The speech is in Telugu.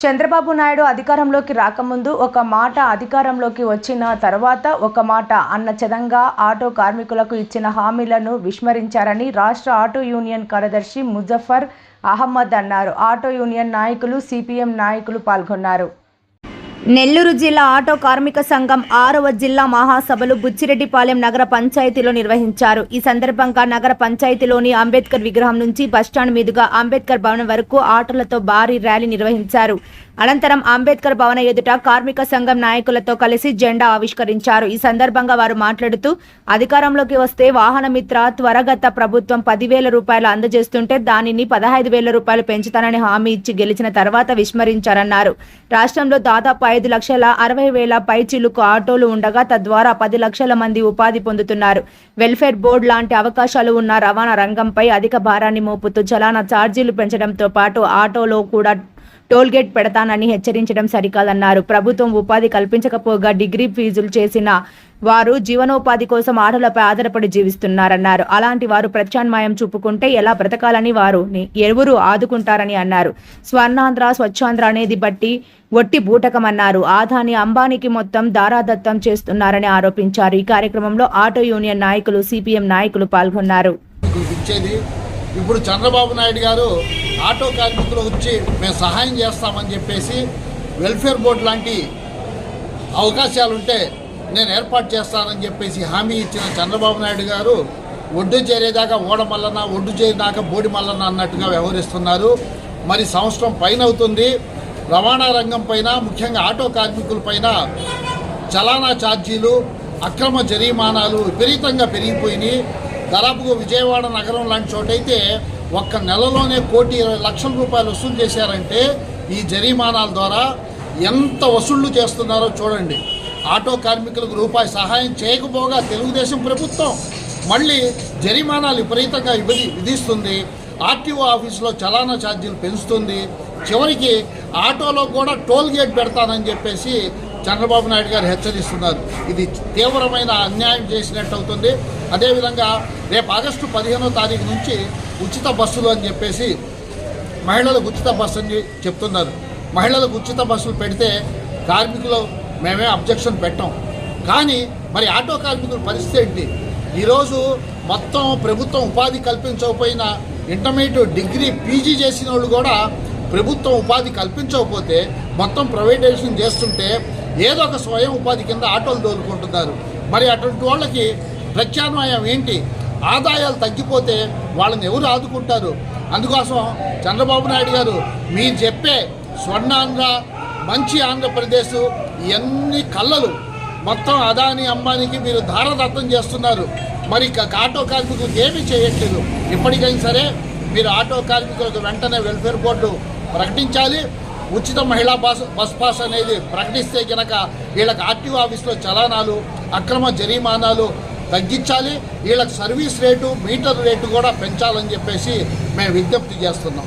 చంద్రబాబు నాయుడు అధికారంలోకి రాకముందు ఒక మాట అధికారంలోకి వచ్చిన తర్వాత ఒక మాట అన్న చదంగా ఆటో కార్మికులకు ఇచ్చిన హామీలను విస్మరించారని రాష్ట్ర ఆటో యూనియన్ కార్యదర్శి ముజఫర్ అహ్మద్ అన్నారు. ఆటో యూనియన్ నాయకులు సిపిఎం నాయకులు పాల్గొన్నారు. నెల్లూరు జిల్లా ఆటో కార్మిక సంఘం ఆరవ జిల్లా మహాసభలు బుచ్చిరెడ్డిపాలెం నగర పంచాయతీలో నిర్వహించారు. ఈ సందర్భంగా నగర పంచాయతీలోని అంబేద్కర్ విగ్రహం నుంచి బస్టాండ్ మీదుగా అంబేద్కర్ భవనం వరకు ఆటోలతో భారీ ర్యాలీ నిర్వహించారు. అనంతరం అంబేద్కర్ భవన ఎదుట కార్మిక సంఘం నాయకులతో కలిసి జెండా ఆవిష్కరించారు. ఈ సందర్భంగా వారు మాట్లాడుతూ అధికారంలోకి వస్తే వాహనమిత్ర త్వరగత ప్రభుత్వం పదివేల రూపాయలు అందజేస్తుంటే దానిని పదహైదు వేల రూపాయలు పెంచుతానని హామీ ఇచ్చి గెలిచిన తర్వాత విస్మరించారన్నారు. రాష్ట్రంలో దాదాపు ఐదు లక్షల అరవై వేల పైచిలుకు ఆటోలు ఉండగా తద్వారా పది లక్షల మంది ఉపాధి పొందుతున్నారు. వెల్ఫేర్ బోర్డు లాంటి అవకాశాలు ఉన్న రవాణా రంగంపై అధిక భారాన్ని మోపుతూ చలానా ఛార్జీలు పెంచడంతో పాటు ఆటోలో కూడా టోల్గేట్ పెడతానని హెచ్చరించడం సరికాదన్నారు. ప్రభుత్వం ఉపాధి కల్పించకపోగా డిగ్రీ ఫీజులు చేసిన వారు జీవనోపాధి కోసం ఆటలపై ఆధారపడి జీవిస్తున్నారన్నారు. అలాంటి వారు ప్రత్యామ్నాయం చూపుకుంటే ఎలా బ్రతకాలని వారు ఎవరు ఆదుకుంటారని అన్నారు. స్వర్ణాంధ్ర స్వచ్ఛాంధ్ర అనేది బట్టి ఒట్టి బూటకమన్నారు. ఆదాని అంబానీకి మొత్తం దారాదత్తం చేస్తున్నారని ఆరోపించారు. ఈ కార్యక్రమంలో ఆటో యూనియన్ నాయకులు సిపిఎం నాయకులు పాల్గొన్నారు. ఇప్పుడు చంద్రబాబు నాయుడు గారు ఆటో కార్మికులు వచ్చి మేము సహాయం చేస్తామని చెప్పేసి వెల్ఫేర్ బోర్డు లాంటి అవకాశాలు ఉంటే నేను ఏర్పాటు చేస్తానని చెప్పేసి హామీ ఇచ్చిన చంద్రబాబు నాయుడు గారు ఒడ్డు చేరేదాకా ఓడ మల్లన్న ఒడ్డు చేరేదాకా బోడి మల్లన్న అన్నట్టుగా వ్యవహరిస్తున్నారు. మరి సంవత్సరం పైన అవుతుంది. రవాణా రంగం పైన ముఖ్యంగా ఆటో కార్మికులపైన చలానా ఛార్జీలు అక్రమ జరిమానాలు విపరీతంగా పెరిగిపోయినాయి. దాదాపుగా విజయవాడ నగరం లాంటి చోటైతే ఒక్క నెలలోనే కోటి ఇరవై లక్షల రూపాయలు వసూలు చేశారంటే ఈ జరిమానాల ద్వారా ఎంత వసూళ్ళు చేస్తున్నారో చూడండి. ఆటో కార్మికులకు రూపాయి సహాయం చేయకపోగా తెలుగుదేశం ప్రభుత్వం మళ్ళీ జరిమానాలు విపరీతంగా విభజి విధిస్తుంది. ఆర్టీఓ ఆఫీసులో చలానా ఛార్జీలు పెంచుతుంది. చివరికి ఆటోలో కూడా టోల్ గేట్ పెడతానని చెప్పేసి చంద్రబాబు నాయుడు గారు హెచ్చరిస్తున్నారు. ఇది తీవ్రమైన అన్యాయం చేసినట్టు అవుతుంది. అదేవిధంగా రేపు ఆగస్టు పదిహేనో తారీఖు నుంచి ఉచిత బస్సులు అని చెప్పేసి మహిళలకు ఉచిత బస్సు అని చెప్తున్నారు. మహిళలకు ఉచిత బస్సులు పెడితే కార్మికులు మేమే అబ్జెక్షన్ పెట్టాం. కానీ మరి ఆటో కార్మికుల పరిస్థితి ఏంటి? ఈరోజు మొత్తం ప్రభుత్వం ఉపాధి కల్పించకపోయినా ఇంటర్మీడియట్ డిగ్రీ పీజీ చేసిన వాళ్ళు కూడా ప్రభుత్వం ఉపాధి కల్పించకపోతే మొత్తం ప్రైవేటైజేషన్ చేస్తుంటే ఏదో ఒక స్వయం ఉపాధి కింద ఆటోలు దోలుకుంటున్నారు. మరి అటువంటి వాళ్ళకి ప్రత్యామ్నాయం ఏంటి? ఆదాయాలు తగ్గిపోతే వాళ్ళని ఎవరు ఆదుకుంటారు? అందుకోసం చంద్రబాబు నాయుడు గారు మీరు చెప్పే స్వర్ణాంధ్ర మంచి ఆంధ్రప్రదేశ్ ఇవన్నీ కళ్ళలు మొత్తం అదాని అంబానీకి మీరు ధారదత్తం చేస్తున్నారు. మరి ఆటో కార్మికులకు ఏమీ చేయట్లేదు. ఇప్పటికైనా సరే మీరు ఆటో కార్మికులకు వెంటనే వెల్ఫేర్ బోర్డు ప్రకటించాలి. ఉచిత మహిళా బస్ బస్ పాస్ అనేది ప్రకటిస్తే కనుక వీళ్ళకి ఆర్టీఓ ఆఫీస్లో చలానాలు అక్రమ జరిమానాలు తగ్గించాలి. వీళ్ళకి సర్వీస్ రేటు మీటర్ రేటు కూడా పెంచాలని చెప్పేసి మేము విజ్ఞప్తి చేస్తున్నాం.